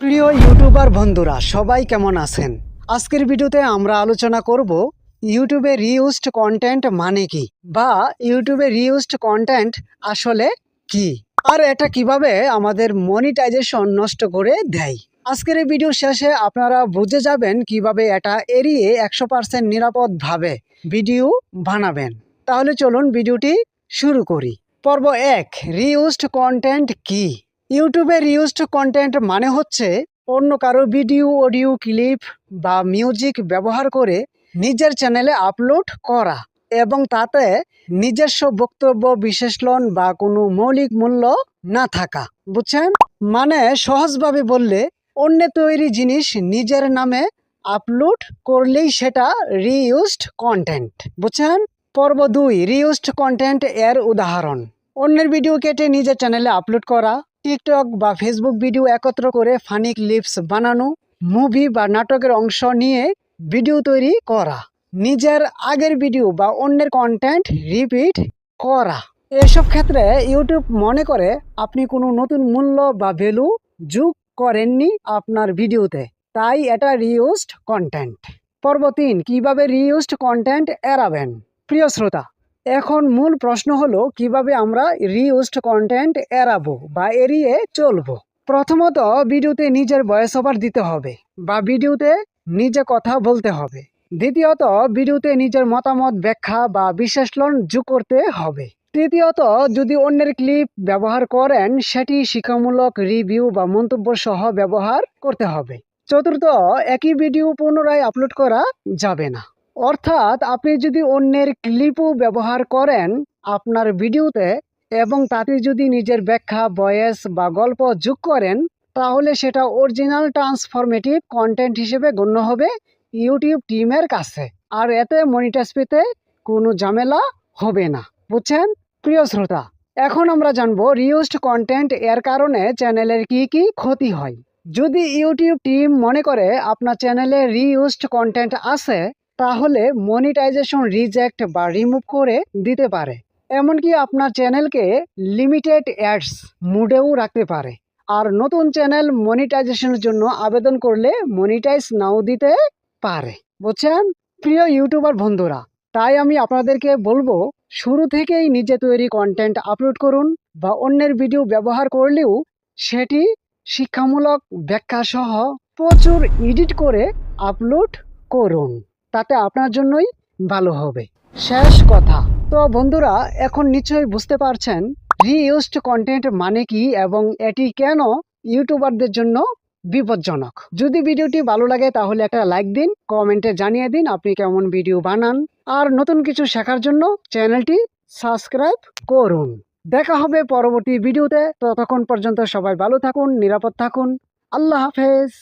প্রিয় ইউটিউবার বন্ধুরা, সবাই কেমন আছেন? আজকের ভিডিওতে আমরা আলোচনা করব ইউটিউবে রিউজড কন্টেন্ট মানে কি বা ইউটিউবে রিউজড কন্টেন্ট আসলে কি আর এটা কীভাবে আমাদের মনিটাইজেশন নষ্ট করে দেয়। আজকের এই ভিডিও শেষে আপনারা বুঝে যাবেন কীভাবে এটা এড়িয়ে একশো পার্সেন্ট নিরাপদভাবে ভিডিও বানাবেন। তাহলে চলুন ভিডিওটি শুরু করি। পর্ব এক রিউজড কন্টেন্ট কি? ইউটিউবে রিউজড কন্টেন্ট মানে হচ্ছে অন্য কারও ভিডিও অডিও ক্লিপ বা মিউজিক ব্যবহার করে নিজের চ্যানেলে আপলোড করা এবং তাতে নিজস্ব বক্তব্য, বিশ্লেষণ বা কোনো মৌলিক মূল্য না থাকা, বুঝছেন? মানে সহজভাবে বললে অন্য তৈরি জিনিস নিজের নামে আপলোড করলেই সেটা রিইউজড কন্টেন্ট বুঝছেন? পর্ব দুই রিউজড কন্টেন্ট এর উদাহরণ। অন্যের ভিডিও কেটে নিজের চ্যানেলে আপলোড করা টিকটক বা ফেসবুক ভিডিও একত্র করে ফানি ক্লিপস বানানো, মুভি বা নাটকের অংশ নিয়ে ভিডিও তৈরি করা, নিজের আগের ভিডিও বা অন্যের কন্টেন্ট রিপিট করা। এসব ক্ষেত্রে ইউটিউব মনে করে আপনি কোনো নতুন মূল্য বা ভ্যালু যোগ করেননি আপনার ভিডিওতে, তাই এটা রিউজড কন্টেন্ট পর্ব তিন কীভাবে রিউজড কন্টেন্ট এড়াবেন? প্রিয় শ্রোতা এখন মূল প্রশ্ন হলো, কীভাবে আমরা রিউজড কন্টেন্ট এড়াবো বা এড়িয়ে চলবো? প্রথমত, ভিডিওতে নিজের ভয়েস ওভার দিতে হবে বা ভিডিওতে নিজে কথা বলতে হবে। দ্বিতীয়ত, ভিডিওতে নিজের মতামত ব্যাখ্যা বা বিশ্লেষণ যোগ করতে হবে। তৃতীয়ত, যদি অন্যের ক্লিপ ব্যবহার করেন, সেটি শিক্ষামূলক রিভিউ বা মন্তব্য সহ ব্যবহার করতে হবে। চতুর্থ, একই ভিডিও পুনরায় আপলোড করা যাবে না। অর্থাৎ আপনি যদি অন্যের ক্লিপও ব্যবহার করেন আপনার ভিডিওতে এবং তাতে যদি নিজের ব্যাখ্যা ভয়েস বা গল্প যোগ করেন, তাহলে সেটা অরিজিনাল ট্রান্সফরমেটিভ কন্টেন্ট হিসেবে গণ্য হবে ইউটিউব টিমের কাছে। আর এতে মনিটাইজ পেতে কোনো ঝামেলা হবে না। বুঝছেন? প্রিয় শ্রোতা, এখন আমরা জানব রিউজড কন্টেন্ট এর কারণে চ্যানেলের কি কি ক্ষতি হয়। যদি ইউটিউব টিম মনে করে আপনার চ্যানেলে রিউজড কন্টেন্ট আছে তাহলে মনিটাইজেশন রিজেক্ট বা রিমুভ করে দিতে পারে। এমনকি আপনার চ্যানেলকে লিমিটেড অ্যাডস মুডেও রাখতে পারে। আর নতুন চ্যানেল মনিটাইজেশনের জন্য আবেদন করলে মনিটাইজ নাও দিতে পারে। বুঝছেন? প্রিয় ইউটিউবার বন্ধুরা, তাই আমি আপনাদেরকে বলব, শুরু থেকেই নিজে তৈরি কন্টেন্ট আপলোড করুন বা অন্যের ভিডিও ব্যবহার করলেও সেটি শিক্ষামূলক ব্যাখ্যা সহ প্রচুর এডিট করে আপলোড করুন। তাতে আপনার জন্যই ভালো হবে। শেষ কথা। তো বন্ধুরা, এখন নিশ্চয়ই বুঝতে পারছেন রিইউজড কন্টেন্ট মানে কি এবং এটি কেন ইউটিউবারদের জন্য বিপজ্জনক? যদি ভিডিওটি ভালো লাগে, তাহলে একটা লাইক দিন, কমেন্টে জানিয়ে দিন আপনি কেমন ভিডিও বানান। আর নতুন কিছু শেখার জন্য চ্যানেলটি সাবস্ক্রাইব করুন। দেখা হবে পরবর্তী ভিডিওতে। ততক্ষণ পর্যন্ত সবাই ভালো থাকুন, নিরাপদ থাকুন। আল্লাহ হাফেজ।